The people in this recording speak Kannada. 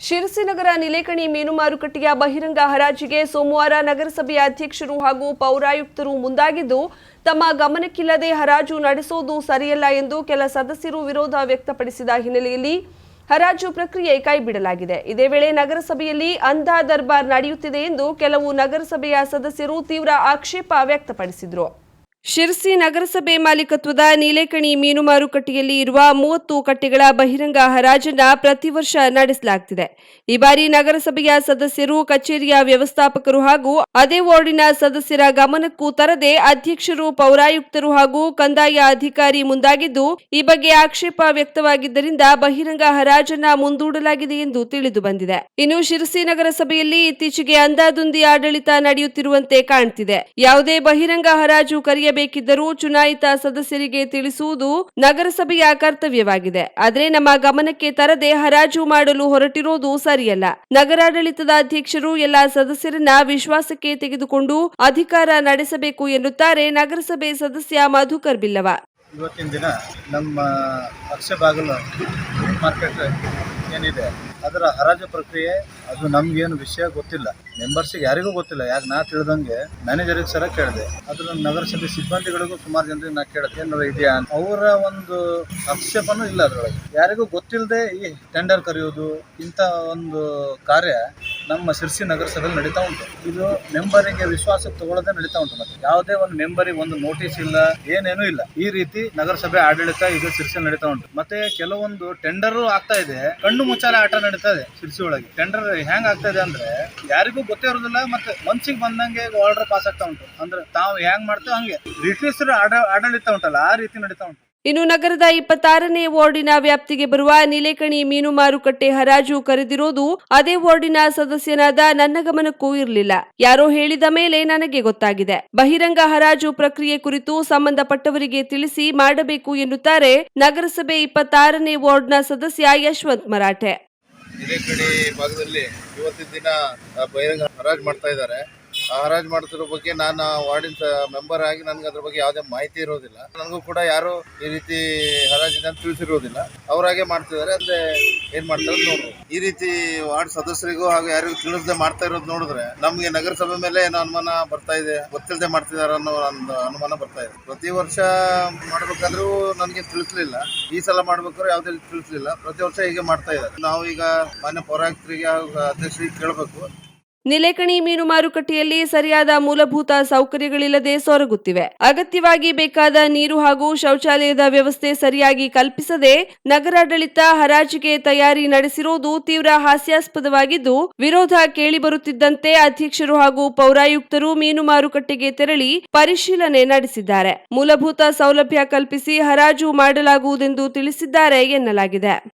ಶಿರಸಿನಗರ ನಿಲೇಕಣಿ ಮೀನು ಮಾರುಕಟ್ಟೆಯ ಬಹಿರಂಗ ಹರಾಜಿಗೆ ಸೋಮವಾರ ನಗರಸಭೆಯ ಅಧ್ಯಕ್ಷರು ಹಾಗೂ ಪೌರಾಯುಕ್ತರು ಮುಂದಾಗಿದ್ದು, ತಮ್ಮ ಗಮನಕ್ಕಿಲ್ಲದೆ ಹರಾಜು ನಡೆಸೋದು ಸರಿಯಲ್ಲ ಎಂದು ಕೆಲ ಸದಸ್ಯರು ವಿರೋಧ ವ್ಯಕ್ತಪಡಿಸಿದ ಹಿನ್ನೆಲೆಯಲ್ಲಿ ಹರಾಜು ಪ್ರಕ್ರಿಯೆ ಕೈಬಿಡಲಾಗಿದೆ. ಇದೇ ವೇಳೆ ನಗರಸಭೆಯಲ್ಲಿ ಅಂಧ ದರ್ಬಾರ್ ನಡೆಯುತ್ತಿದೆ ಎಂದು ಕೆಲವು ನಗರಸಭೆಯ ಸದಸ್ಯರು ತೀವ್ರ ಆಕ್ಷೇಪ ವ್ಯಕ್ತಪಡಿಸಿದರು. ಶಿರ್ಸಿ ನಗರಸಭೆ ಮಾಲೀಕತ್ವದ ನೀಲೇಕಣಿ ಮೀನು ಮಾರುಕಟ್ಟೆಯಲ್ಲಿ ಇರುವ ಮೂವತ್ತು ಕಟ್ಟೆಗಳ ಬಹಿರಂಗ ಹರಾಜನ್ನ ಪ್ರತಿ ವರ್ಷ ನಡೆಸಲಾಗುತ್ತಿದೆ ಈ ಬಾರಿ ನಗರಸಭೆಯ ಸದಸ್ಯರು, ಕಚೇರಿಯ ವ್ಯವಸ್ಥಾಪಕರು ಹಾಗೂ ಅದೇ ವಾರ್ಡಿನ ಸದಸ್ಯರ ಗಮನಕ್ಕೂ ತರದೆ ಅಧ್ಯಕ್ಷರು, ಪೌರಾಯುಕ್ತರು ಹಾಗೂ ಕಂದಾಯ ಅಧಿಕಾರಿ ಮುಂದಾಗಿದ್ದು, ಈ ಬಗ್ಗೆ ಆಕ್ಷೇಪ ವ್ಯಕ್ತವಾಗಿದ್ದರಿಂದ ಬಹಿರಂಗ ಹರಾಜನ್ನ ಮುಂದೂಡಲಾಗಿದೆ ಎಂದು ತಿಳಿದು ಬಂದಿದೆ. ಇನ್ನು ಶಿರಸಿ ನಗರಸಭೆಯಲ್ಲಿ ಇತ್ತೀಚೆಗೆ ಅಂದಾದುಂದಿ ಆಡಳಿತ ನಡೆಯುತ್ತಿರುವಂತೆ ಕಾಣ್ತಿದೆ. ಯಾವುದೇ ಬಹಿರಂಗ ಹರಾಜು ಕರೆಯಬೇಕಿದ್ದರೂ ಚುನಾಯಿತ ಸದಸ್ಯರಿಗೆ ತಿಳಿಸುವುದು ನಗರಸಭೆಯ ಕರ್ತವ್ಯವಾಗಿದೆ. ಆದರೆ ನಮ್ಮ ಗಮನಕ್ಕೆ ತರದೆ ಹರಾಜು ಮಾಡಲು ಹೊರಟಿರೋದು ಸರಿಯಲ್ಲ. ನಗರಾಡಳಿತದ ಅಧ್ಯಕ್ಷರು ಎಲ್ಲ ಸದಸ್ಯರನ್ನ ವಿಶ್ವಾಸಕ್ಕೆ ತೆಗೆದುಕೊಂಡು ಅಧಿಕಾರ ನಡೆಸಬೇಕು ಎನ್ನುತ್ತಾರೆ ನಗರಸಭೆ ಸದಸ್ಯ ಮಧುಕರ್ ಬಿಲ್ಲವ. ಇವತ್ತಿನ ದಿನ ನಮ್ಮ ಅಕ್ಷಬಾಗಲು ಮಾರ್ಕೆಟ್ ಏನಿದೆ ಅದರ ಹರಾಜು ಪ್ರಕ್ರಿಯೆ, ಅದು ನಮ್ಗೇನು ವಿಷಯ ಗೊತ್ತಿಲ್ಲ. ಮೆಂಬರ್ಸಿಗೆ ಯಾರಿಗೂ ಗೊತ್ತಿಲ್ಲ. ಯಾಕೆ ನಾ ತಿಳಿದಂಗೆ ಮ್ಯಾನೇಜರಿಗೆ ಸರ ಕೇಳಿದೆ. ಅದ್ರ ನಗರಸಭೆ ಸಿಬ್ಬಂದಿಗಳಿಗೂ ಸುಮಾರು ಜನರಿಗೆ ನಾ ಕೇಳಿದೆ, ಏನಾರ ಇದೆಯಾ ಅವರ ಒಂದು ಆಕ್ಷೇಪನೂ ಇಲ್ಲ ಅದರೊಳಗೆ. ಯಾರಿಗೂ ಗೊತ್ತಿಲ್ಲದೆ ಈ ಟೆಂಡರ್ ಕರೆಯೋದು ಇಂಥ ಒಂದು ಕಾರ್ಯ ನಮ್ಮ ಶಿರ್ಸಿ ನಗರಸಭೆಯಲ್ಲಿ ನಡೀತಾ ಉಂಟು. ಇದು ಮೆಂಬರಿಗೆ ವಿಶ್ವಾಸಕ್ಕೆ ತಗೊಳ್ಳದೆ ನಡೀತಾ ಉಂಟು ಮತ್ತೆ. ಯಾವುದೇ ಒಂದು ಮೆಂಬರಿಗೆ ಒಂದು ನೋಟಿಸ್ ಇಲ್ಲ, ಏನೇನೂ ಇಲ್ಲ. ಈ ರೀತಿ ನಗರಸಭೆ ಆಡಳಿತ ಈಗ ಶಿರ್ಸಿ ನಡೀತಾ ಉಂಟು. ಮತ್ತೆ ಕೆಲವೊಂದು ಟೆಂಡರ್ ಆಗ್ತಾ ಇದೆ. ಕಣ್ಣು ಮುಚ್ಚಾಲೆ ಆಟ ನಡೀತಾ ಇದೆ ಶಿರ್ಸಿ ಒಳಗೆ. ಟೆಂಡರ್ ಹೆಂಗ್ ಆಗ್ತಾ ಇದೆ ಅಂದ್ರೆ, ಯಾರಿಗೂ ಗೊತ್ತೇ ಇರೋದಿಲ್ಲ ಮತ್ತೆ ಮನ್ಸಿಗೆ ಬಂದಂಗೆ ಆರ್ಡರ್ ಪಾಸ್ ಆಗ್ತಾ ಉಂಟು. ಅಂದ್ರೆ ತಾವು ಹೆಂಗ್ ಮಾಡ್ತೇವೆ ಹಂಗೆ. ಬ್ರಿಟಿಷರು ಆಡ, ಆಡಳಿತ ಉಂಟಲ್ಲ, ಆ ರೀತಿ ನಡೀತಾ ಉಂಟು. ಇನ್ನು ನಗರದ ಇಪ್ಪತ್ತಾರನೇ ವಾರ್ಡಿನ ವ್ಯಾಪ್ತಿಗೆ ಬರುವ ನೀಲೇಕಣಿ ಮೀನು ಮಾರುಕಟ್ಟೆ ಹರಾಜು ಕರೆದಿರೋದು ಅದೇ ವಾರ್ಡಿನ ಸದಸ್ಯನಾದ ನನ್ನ ಗಮನಕ್ಕೂ ಇರಲಿಲ್ಲ. ಯಾರೋ ಹೇಳಿದ ಮೇಲೆ ನನಗೆ ಗೊತ್ತಾಗಿದೆ. ಬಹಿರಂಗ ಹರಾಜು ಪ್ರಕ್ರಿಯೆ ಕುರಿತು ಸಂಬಂಧಪಟ್ಟವರಿಗೆ ತಿಳಿಸಿ ಮಾಡಬೇಕು ಎನ್ನುತ್ತಾರೆ ನಗರಸಭೆ ಇಪ್ಪತ್ತಾರನೇ ವಾರ್ಡ್ನ ಸದಸ್ಯ ಯಶವಂತ್ ಮರಾಠೆ. ಭಾಗದಲ್ಲಿ ಇವತ್ತಿನ ದಿನ ಬಹಿರಂಗ ಹರಾಜು ಮಾಡ್ತಾ ಇದ್ದಾರೆ. ಹರಾಜು ಮಾಡ್ತಿರೋ ಬಗ್ಗೆ ನಾನು ವಾರ್ಡಿನ ಮೆಂಬರ್ ಆಗಿ ನನಗೆ ಅದ್ರ ಬಗ್ಗೆ ಯಾವುದೇ ಮಾಹಿತಿ ಇರೋದಿಲ್ಲ. ನನಗೂ ಕೂಡ ಯಾರು ಈ ರೀತಿ ಹರಾಜಿದೆ ಅಂತ ತಿಳಿಸಿರೋದಿಲ್ಲ. ಅವರಾಗೆ ಮಾಡ್ತಿದ್ದಾರೆ, ಅಂದ್ರೆ ಏನ್ ಮಾಡ್ತಾರೆ ನೋಡ್ರಿ ಈ ರೀತಿ ವಾರ್ಡ್ ಸದಸ್ಯರಿಗೂ ಹಾಗೂ ಯಾರಿಗೂ ತಿಳಿಸದೆ ಮಾಡ್ತಾ ಇರೋದು ನೋಡಿದ್ರೆ ನಮ್ಗೆ ನಗರಸಭೆ ಮೇಲೆ ಏನೋ ಅನುಮಾನ ಬರ್ತಾ ಇದೆ ಗೊತ್ತಿಲ್ಲದೆ ಮಾಡ್ತಿದ್ದಾರೆ ಅನ್ನೋ ಒಂದು ಅನುಮಾನ ಬರ್ತಾ ಇದೆ. ಪ್ರತಿ ವರ್ಷ ಮಾಡ್ಬೇಕಾದ್ರೂ ನನಗೆ ತಿಳಿಸ್ಲಿಲ್ಲ. ಈ ಸಲ ಮಾಡ್ಬೇಕಾದ್ರೆ ಯಾವುದೇ ತಿಳಿಸ್ಲಿಲ್ಲ. ಪ್ರತಿ ವರ್ಷ ಹೀಗೆ ಮಾಡ್ತಾ ಇದ್ದಾರೆ. ನಾವು ಈಗ ಮಾನ್ಯ ಪೌರಾಯುಕ್ತರಿಗೆ ಅಧ್ಯಕ್ಷರಿಗೆ ಕೇಳಬೇಕು. ನಿಲೇಕಣಿ ಮೀನು ಮಾರುಕಟ್ಟೆಯಲ್ಲಿ ಸರಿಯಾದ ಮೂಲಭೂತ ಸೌಕರ್ಯಗಳಿಲ್ಲದೆ ಸೊರಗುತ್ತಿವೆ. ಅಗತ್ಯವಾಗಿ ಬೇಕಾದ ನೀರು ಹಾಗೂ ಶೌಚಾಲಯದ ವ್ಯವಸ್ಥೆ ಸರಿಯಾಗಿ ಕಲ್ಪಿಸದೆ ನಗರಾಡಳಿತ ಹರಾಜಿಗೆ ತಯಾರಿ ನಡೆಸಿರುವುದು ತೀವ್ರ ಹಾಸ್ಯಾಸ್ಪದವಾಗಿದ್ದು, ವಿರೋಧ ಕೇಳಿಬರುತ್ತಿದ್ದಂತೆ ಅಧ್ಯಕ್ಷರು ಹಾಗೂ ಪೌರಾಯುಕ್ತರು ಮೀನು ಮಾರುಕಟ್ಟೆಗೆ ತೆರಳಿ ಪರಿಶೀಲನೆ ನಡೆಸಿದ್ದಾರೆ. ಮೂಲಭೂತ ಸೌಲಭ್ಯ ಕಲ್ಪಿಸಿ ಹರಾಜು ಮಾಡಲಾಗುವುದೆಂದು ತಿಳಿಸಿದ್ದಾರೆ ಎನ್ನಲಾಗಿದೆ.